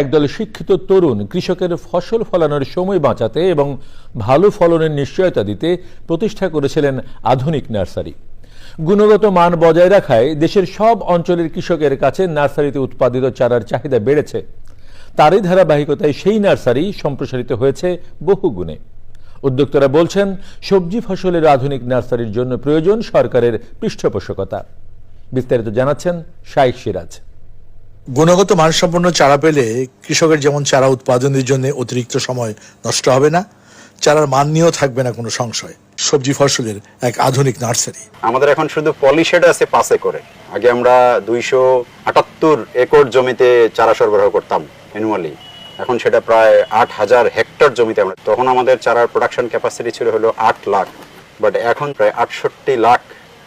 একদল শিক্ষিত তরুণ কৃষকের ফসল ফলানোর সময় বাঁচাতে এবং ভালো ফলনের নিশ্চয়তা দিতে প্রতিষ্ঠা করেছিলেন আধুনিক নার্সারি। গুণগত মান বজায় রাখায় দেশের সব অঞ্চলের কৃষকের কাছে নার্সারিতে উৎপাদিত চারার চাহিদা বেড়েছে। তারই ধারাবাহিকতায় সেই নার্সারি সম্প্রসারিত হয়েছে বহু গুণে। উদ্যোক্তারা বলছেন, সবজি ফসলের আধুনিক নার্সারির জন্য প্রয়োজন সরকারের পৃষ্ঠপোষকতা। বিস্তারিত জানাচ্ছেন শাইক সিরাজ। গুণগত মানসম্পন্ন চারা পেলে কৃষকের যেমন চারা উৎপাদনের জন্য অতিরিক্ত সময় নষ্ট হবে না, চারার মান নিয়েও থাকবে না কোনো সংশয়। সবজি ফসলের এক আধুনিক নার্সারি। আমাদের এখন শুধু পলিশেড আছে পাশে করে আগে আমরা দুইশো আটাত্তর একর জমিতে চারা সরবরাহ করতাম অ্যানুয়ালি এখন সেটা প্রায় আট হাজার হেক্টর জমিতে আমরা তখন আমাদের চারার প্রোডাকশন ক্যাপাসিটি ছিল হলো আট লাখ বাট এখন প্রায় আটষট্টি লাখ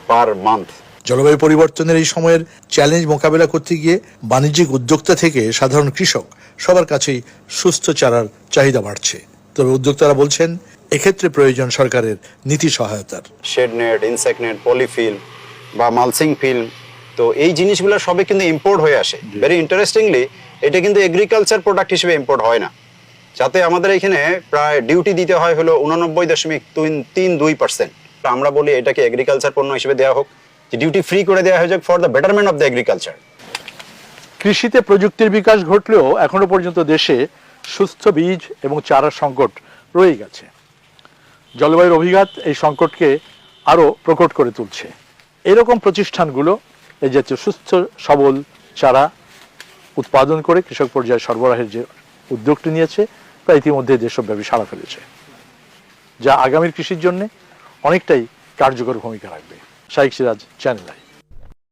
পার মান্থ জলবায়ু পরিবর্তনের এই সময়ের চ্যালেঞ্জ মোকাবেলা করতে গিয়ে বাণিজ্যিক উদ্যোক্তা থেকে সাধারণ কৃষক সবার কাছেই সুস্থ চারার চাহিদা বাড়ছে। তবে উদ্যোক্তারা বলছেন এক্ষেত্রে প্রয়োজন সরকারের নীতি সহায়তার। Shade net insect net polyfilm বা মালসিং ফিল্ম তো এই জিনিসগুলো সবে কিন্তু ইম্পোর্ট হয়ে আসে। ভেরি ইন্টারেস্টিংলি এটা কিন্তু এগ্রিকালচার প্রোডাক্ট হিসেবে ইম্পোর্ট হয় না। যাতে আমাদের এখানে প্রায় ডিউটি দিতে হয় হলো উননব্বই দশমিক তিন তিন দুই পার্সেন্ট আমরা বলি এটাকে এগ্রিকালচার পণ্য হিসেবে দেওয়া হোক। যে ডিউটি ফ্রি করে দেওয়া হয়েছে for the betterment of the agriculture কৃষিতে প্রযুক্তির বিকাশ ঘটলেও এখনও পর্যন্ত দেশে সুস্থ বীজ এবং চারার সংকট রয়ে গেছে। জলবায়ুর অভিঘাত এই সংকটকে আরও প্রকট করে তুলছে। এরকম প্রতিষ্ঠানগুলো এই জাতীয় সুস্থ, সবল চারা উৎপাদন করে কৃষক পর্যায়ে সরবরাহের যে উদ্যোগটি নিয়েছে, তা ইতিমধ্যে দেশব্যাপী সাড়া ফেলেছে। যা আগামীর কৃষির জন্য অনেকটাই কার্যকর ভূমিকা রাখবে। শাইক সিরাজ চ্যানেল আই